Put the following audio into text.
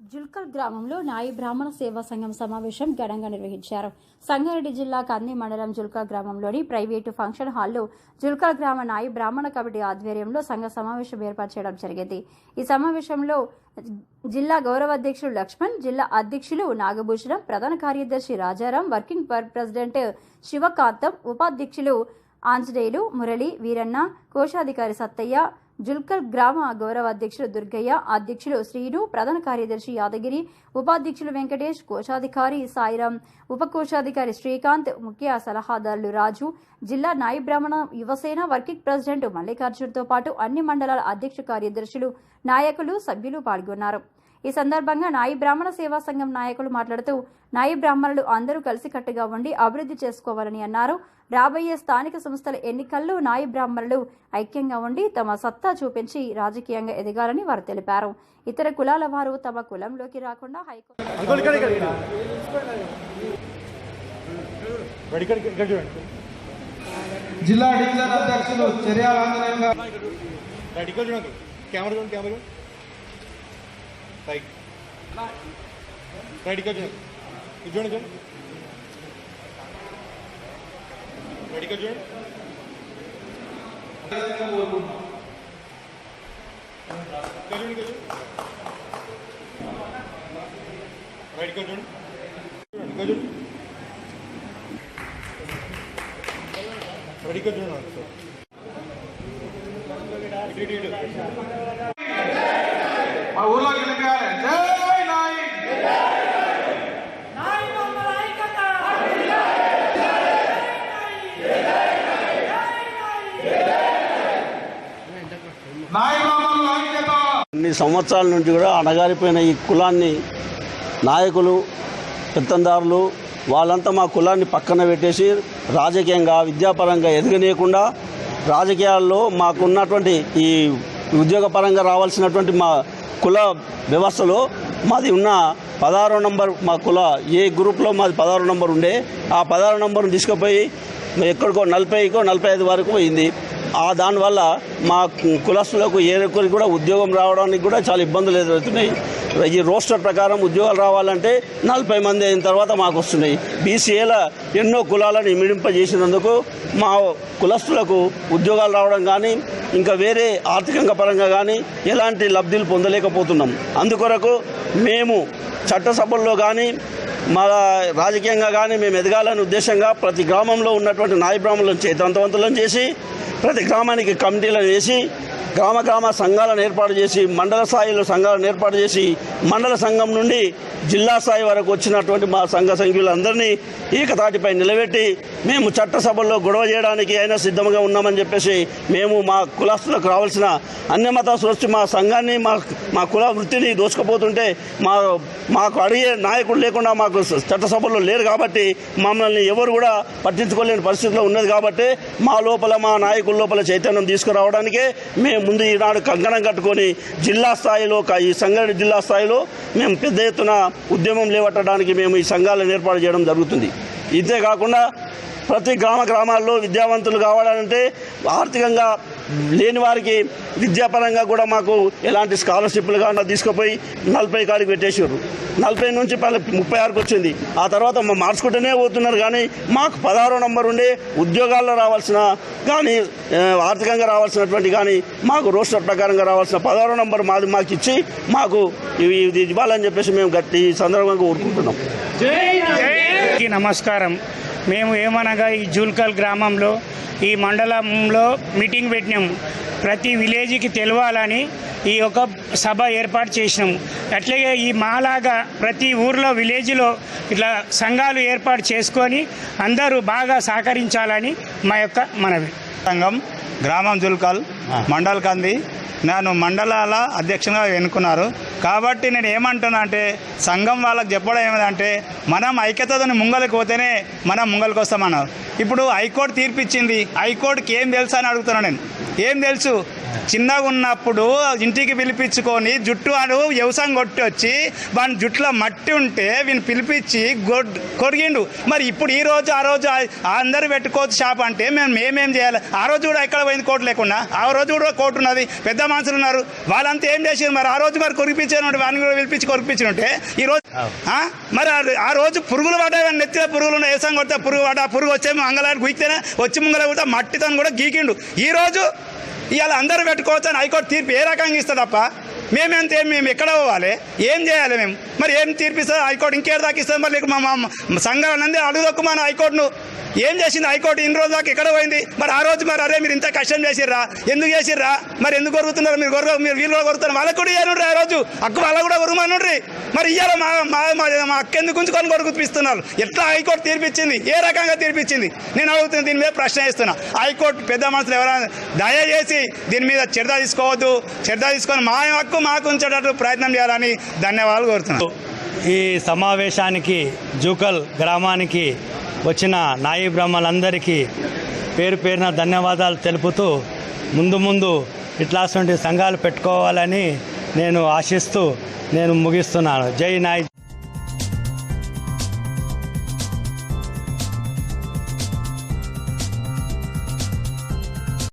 జుల్కల్ గ్రామంలో నాయి బ్రాహ్మణ సేవా సంఘం సమావేశం ఘనంగా నిర్వహించారు. సంగారెడ్డి జిల్లా కంది మండలం జుల్కల్ గ్రామంలోని ప్రైవేటు ఫంక్షన్ హాల్లో జుల్కల్ గ్రామ నాయి బ్రాహ్మణ కమిటీ ఆధ్వర్యంలో సంఘ సమావేశం ఏర్పాటు చేయడం జరిగింది. ఈ సమావేశంలో జిల్లా గౌరవ అధ్యక్షులు లక్ష్మణ్ జిల్లా అధ్యక్షులు నాగభూషణం ప్రధాన కార్యదర్శి రాజారాం వర్కింగ్ ప్రెసిడెంట్ శివకాంతం ఉపాధ్యక్షులు ఆంజనేయులు మురళి వీరన్న కోశాధికారి సత్తయ్య జుల్కల్ గ్రామ గౌరవ అధ్యక్షులు దుర్గయ్య అధ్యక్షులు శ్రీను ప్రధాన కార్యదర్శి యాదగిరి ఉపాధ్యక్షులు వెంకటేష్ కోశాధికారి సాయిరాం ఉప కోశాధికారి శ్రీకాంత్ ముఖ్య సలహాదారులు రాజు జిల్లా నాయి బ్రాహ్మణ యువసేన వర్కింగ్ ప్రెసిడెంట్ మల్లికార్జున్తో పాటు అన్ని మండలాల అధ్యక్ష కార్యదర్శులు నాయకులు సభ్యులు పాల్గొన్నారు. ఈ సందర్భంగా నాయి బ్రాహ్మణ సేవా సంఘం నాయకులు మాట్లాడుతూ నాయి బ్రాహ్మణులు అందరూ కలిసికట్టుగా ఉండి అభివృద్ధి చేసుకోవాలని అన్నారు. రాబోయే స్థానిక సంస్థల ఎన్నికల్లో నాయి బ్రాహ్మణులు ఐక్యంగా ఉండి తమ సత్తా చూపించి రాజకీయంగా ఎదగాలని వారు తెలిపారు. ఇతర కులాల వారు తమ కులంలోకి రాకుండా హైకోర్టు జిల్లా డివిజన్ అధ్యక్షులు చర్యాల కెమెరా కెమెరా చూడండి రైట్ రైట్ ఇక్కడ చూడండి ఇది చూడండి చూడండి రైట్ ఇక్కడ చూడండి ఇక్కడ చూడండి ఇక్కడ చూడండి రైట్ ఇక్కడ చూడండి చూడండి ఇక్కడ చూడండి రైట్ ఇక్కడ చూడండి సార్ గెలిపాలి జై కొన్ని సంవత్సరాల నుంచి కూడా అణగారిపోయిన ఈ కులాన్ని నాయకులు పెత్తందారులు వాళ్ళంతా మా కులాన్ని పక్కన పెట్టేసి రాజకీయంగా విద్యాపరంగా ఎదగనీయకుండా రాజకీయాల్లో మాకున్నటువంటి ఈ ఉద్యోగపరంగా రావాల్సినటువంటి మా కుల వ్యవస్థలో మాది ఉన్న పదహారో నంబర్ మా కుల ఏ గ్రూప్లో మాది పదహారో నంబర్ ఉండే ఆ పదహారు నంబర్ను తీసుకుపోయి ఎక్కడికో నలభైకో నలభై ఐదు వరకు పోయింది. ఆ దానివల్ల మా కులస్తులకు ఏ ఒక్కరికి కూడా ఉద్యోగం రావడానికి కూడా చాలా ఇబ్బందులు ఎదురవుతున్నాయి. ఈ రోస్టర్ ప్రకారం ఉద్యోగాలు రావాలంటే నలభై మంది అయిన తర్వాత మాకు వస్తున్నాయి. బీసీఏల ఎన్నో కులాలను ఇమిడింపజేసినందుకు మా కులస్తులకు ఉద్యోగాలు రావడం కానీ ఇంకా వేరే ఆర్థికంగా పరంగా కానీ ఎలాంటి లబ్ధులు పొందలేకపోతున్నాం. అందుకొరకు మేము చట్టసభల్లో కానీ మా రాజకీయంగా కానీ మేము ఎదగాలనే ఉద్దేశంగా ప్రతి గ్రామంలో ఉన్నటువంటి నాయ బ్రాహ్మణులను చైతన్యవంతులను చేసి ప్రతి గ్రామానికి కమిటీలను వేసి గ్రామ గ్రామ సంఘాలను ఏర్పాటు చేసి మండల స్థాయిలో సంఘాలను ఏర్పాటు చేసి మండల సంఘం నుండి జిల్లా స్థాయి వరకు వచ్చినటువంటి మా సంఘ సభ్యులందరినీ ఈ కథాటిపై నిలబెట్టి మేము చట్టసభల్లో గొడవ చేయడానికి అయినా సిద్ధంగా ఉన్నామని చెప్పేసి మేము మా కులస్తులకు రావాల్సిన అన్ని సృష్టి మా సంఘాన్ని మా మా కుల వృత్తిని దోచుకుపోతుంటే మా మాకు అడిగే నాయకుడు లేకుండా మాకు చట్టసభల్లో లేరు కాబట్టి మమ్మల్ని ఎవరు కూడా పట్టించుకోలేని పరిస్థితిలో ఉన్నది కాబట్టి మా లోపల మా నాయకుల లోపల చైతన్యం తీసుకురావడానికే మేము ముందు ఈనాడు కంకణం కట్టుకొని జిల్లా స్థాయిలో ఈ సంగారెడ్డి జిల్లా స్థాయిలో మేము పెద్ద ఎత్తున ఉద్యమం లేవట్టడానికి మేము ఈ సంఘాలను ఏర్పాటు చేయడం జరుగుతుంది. ఇంతే కాకుండా ప్రతి గ్రామ గ్రామాల్లో విద్యావంతులు కావాలంటే ఆర్థికంగా లేని వారికి విద్యాపరంగా కూడా మాకు ఎలాంటి స్కాలర్షిప్లు కానీ తీసుకుపోయి నలభై కాడికి పెట్టేసారు నలభై నుంచి ముప్పై ఆరుకు వచ్చింది. ఆ తర్వాత మా మార్చుకుంటూనే పోతున్నారు కానీ మాకు పదహారో నంబర్ ఉండే ఉద్యోగాల్లో రావాల్సిన కానీ ఆర్థికంగా రావాల్సినటువంటి కానీ మాకు రోస్టర్ ప్రకారంగా రావాల్సిన పదహారో నంబర్ మాది మాకు ఇచ్చి మాకు ఇవి ఇది ఇవ్వాలని చెప్పేసి మేము గట్టి ఈ సందర్భంగా కోరుకుంటున్నాం. నమస్కారం. మేము ఏమనగా ఈ జూల్కల్ గ్రామంలో ఈ మండలంలో మీటింగ్ పెట్టినాం. ప్రతి విలేజ్కి తెలవాలని ఈ యొక్క సభ ఏర్పాటు చేసినాం. అట్లాగే ఈ మాలాగా ప్రతి ఊర్లో విలేజ్లో ఇట్లా సంఘాలు ఏర్పాటు చేసుకొని అందరూ బాగా సహకరించాలని మా యొక్క మనవి. సంఘం గ్రామం జుల్కల్ మండల్ కంది. నన్ను మండలాల అధ్యక్షునిగా ఎన్నుకున్నారు. కాబట్టి నేను ఏమంటున్నా అంటే సంఘం వాళ్ళకి చెప్పడం ఏమిటంటే మనం ఐక్యతను ముంగలికి పోతేనే మనం ముంగలికి వస్తామన్నారు. ఇప్పుడు హైకోర్టు తీర్పు ఇచ్చింది హైకోర్టుకి ఏం తెలుసా అని అడుగుతున్నాను నేను. ఏం తెలుసు? చిన్నగా ఉన్నప్పుడు ఇంటికి పిలిపించుకొని జుట్టు అను వ్యవసాయం కొట్టి వచ్చి వాని జుట్టులో మట్టి ఉంటే వీని పిలిపించి గొడ్ కొరిగిండు. మరి ఇప్పుడు ఈ రోజు ఆ రోజు అందరు పెట్టుకోవచ్చు షాప్ అంటే మేము మేమేం చేయాలి? ఆ రోజు కూడా ఎక్కడ పోయింది కోర్టు లేకుండా? ఆ రోజు కూడా కోర్టు ఉన్నది. పెద్ద మనుషులు ఉన్నారు. వాళ్ళంతా ఏం చేసారు మరి? ఆ రోజు మరి కొరిపించారు వాడిని కూడా పిలిపించి కొరిపించినట్టే? ఈ రోజు? మరి ఆ- రోజు పురుగులు పడ్డాయి నెత్తిలో పురుగులు ఉన్నాయి. వేసం కొడితే పురుగు పడ్డా పురుగు వచ్చే మంగళానికి గుయితేనే వచ్చి ముంగల కూడా మట్టితో కూడా గీకిండు. ఈ రోజు ఇవాళ అందరూ పెట్టుకోవచ్చు అని హైకోర్టు తీర్పు ఏ రకంగా ఇస్తుందప్ప? మేమెంత మేము ఎక్కడ పోవాలి? ఏం చేయాలి మేము? మరి ఏం తీర్పిస్తుంది హైకోర్టు ఇంకేడు దాకా ఇస్తుంది మరి మా సంఘం సంఘాలందరూ అడుగుదొక్కు మన హైకోర్టును ఏం చేసింది హైకోర్టు? ఇన్ని రోజు దాకా ఎక్కడ పోయింది? మరి ఆ రోజు మరి అరే మీరు ఇంత కష్టం చేసిర్రా? ఎందుకు చేసిర్రా? మరి ఎందుకు కొరుకుతున్నారు? మీరు కొరక మీరు వీళ్ళు కూడా వాళ్ళకు కూడా ఇయ్యనుండ్రి ఆ రోజు. అక్కు వాళ్ళకు కూడా కొరుమనుండ్రి. మరి ఇయ్యాల మా మా మా- అక్క ఎందుకు ఉంచుకొని కొరుకుపిస్తున్నారు ఎట్లా హైకోర్టు తీర్పిచ్చింది? ఏ రకంగా తీర్పిచ్చింది? నేను అడుగుతున్నా దీని మీద ప్రశ్న ఇస్తున్నా హైకోర్టు పెద్ద మనుషులు ఎవరైనా దయచేసి దీని మీద చర్య తీసుకోవద్దు. చర్య తీసుకొని మా హక్కు మాకు ఉంచేటట్టు ప్రయత్నం చేయాలని ధన్యవాదాలు కోరుతున్నాను. ఈ సమావేశానికి జూకల్ గ్రామానికి వచ్చిన నాయి బ్రహ్మలందరికీ పేరు పేరున ధన్యవాదాలు తెలుపుతూ ముందు ముందు ఇట్లాంటి సంఘాలు పెట్టుకోవాలని నేను ఆశిస్తూ నేను ముగిస్తున్నాను. జై నాయ్.